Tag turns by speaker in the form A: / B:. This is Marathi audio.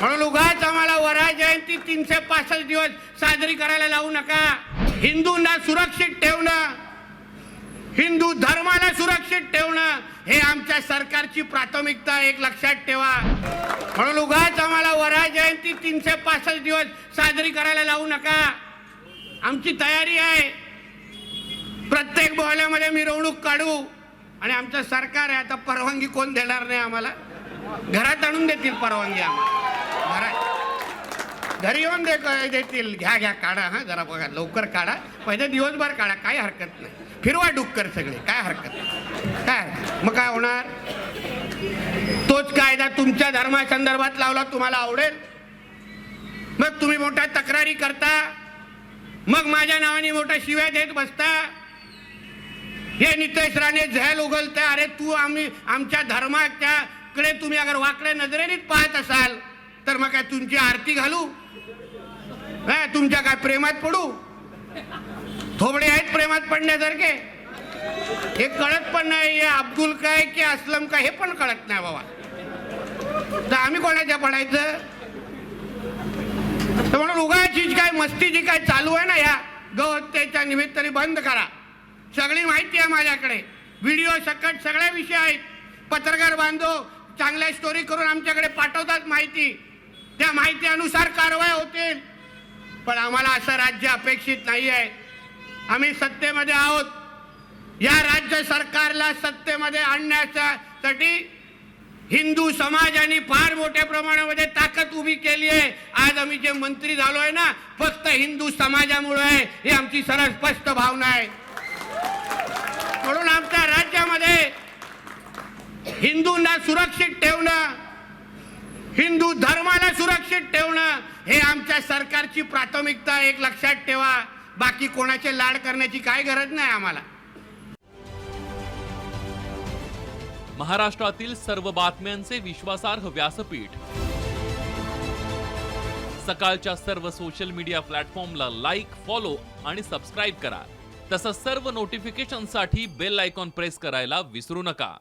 A: म्हणून उगाच आम्हाला वरा जयंती तीनशे पासष्ट दिवस साजरी करायला लावू नका. हिंदूंना सुरक्षित ठेवणं हिंदू धर्माला सुरक्षित ठेवणं हे आमच्या सरकारची प्राथमिकता एक लक्षात ठेवा. म्हणून उगाच आम्हाला वरा जयंती तीनशे पासष्ट दिवस साजरी करायला लावू नका. आमची तयारी आहे. प्रत्येक बोहल्यामध्ये मिरवणूक काढू आणि आमचं सरकार आहे आता परवानगी कोण देणार नाही आम्हाला? घरात आणून देतील परवानगी आम्हाला. घरी येऊन दे देतील? घ्या घ्या काढा हा जरा बघा लवकर काढा. पहिले दिवसभर काढा काय हरकत नाही. फिरवा डुक्कर सगळे काय हरकत नाही. काय हरकत? मग काय होणार? तोच कायदा तुमच्या धर्मासंदर्भात लावला तुम्हाला आवडेल? मग तुम्ही मोठ्या तक्रारी करता? मग माझ्या नावाने मोठा शिव्या देत बसता? हे नितेश राणे झैल उगलते अरे तू आम्ही आमच्या धर्माच्याकडे तुम्ही अगर वाकड्या नजरेनेच पाहत असाल तर मग काय तुमची आरती घालू? काय तुमच्या काय प्रेमात पडू? थोबडे आहेत प्रेमात पडण्यासारखे. हे कळत पण नाही हे अब्दुल काय की असलम काय हे पण कळत नाही बाबा. तर आम्ही कोणाच्या पडायचं? तर म्हणून उगाचीच काय मस्ती जी काय चालू आहे ना या गौहत्येच्या निमित्ताने बंद करा. सगळी माहिती आहे माझ्याकडे. व्हिडिओ सकट सगळ्या विषय आहेत. पत्रकार बांधव चांगल्या स्टोरी करून आमच्याकडे पाठवतात माहिती. त्या माहिती अनुसार होतील. पण आम्हाला असं राज्य अपेक्षित नाही आहे आम्ही सत्तेमध्ये आहोत. या राज्य सरकारला सत्तेमध्ये आणण्यासाठी हिंदू समाजाने फार मोठ्या प्रमाणामध्ये ताकद उभी केली आहे. आज आम्ही जे मंत्री झालो आहे ना फक्त हिंदू समाजामुळे आहे. ही आमची सरळ स्पष्ट भावना आहे. म्हणून आमच्या राज्यामध्ये हिंदूंना सुरक्षित ठेवणं हिंदू धर्माला सुरक्षित ठेवणं हे आमच्या सरकारची प्राथमिकता एक लक्षात ठेवा. बाकी कोणाचे लाड करण्याची काय गरज नाही आम्हाला.
B: महाराष्ट्रातील सर्व बातम्यांचे विश्वासार्ह व्यासपीठ. सकाळच्या सर्व सोशल मीडिया प्लॅटफॉर्मला लाईक फॉलो आणि सबस्क्राईब करा. तसंच सर्व नोटिफिकेशनसाठी बेल आयकॉन प्रेस करायला विसरू नका.